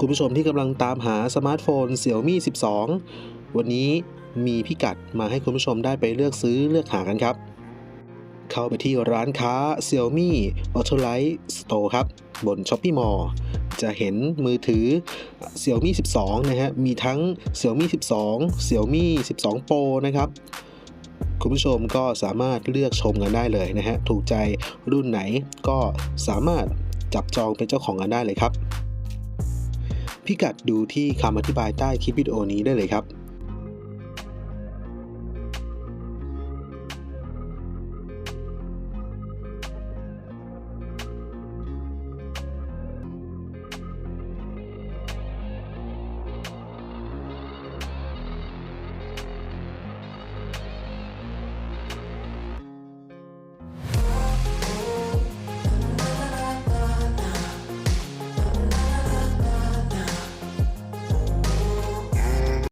คุณผู้ชมที่กำลังตามหาสมาร์ทโฟน Xiaomi 12 วันนี้มีพิกัดมาให้คุณผู้ชมได้ไปเลือกซื้อเลือกหากันครับ เข้าไปที่ร้านค้า Xiaomi Autolite Store ครับ บน Shopee Mall จะเห็นมือถือ Xiaomi 12 นะฮะ มีทั้ง Xiaomi 12 Xiaomi 12 Pro นะครับคุณผู้ชมก็สามารถเลือกชมกันได้เลยนะฮะ ถูกใจรุ่นไหนก็สามารถจับจองเป็นเจ้าของกันได้เลยครับ พิกัดดูที่คำอธิบายใต้คลิปวิดีโอนี้ได้เลยครับ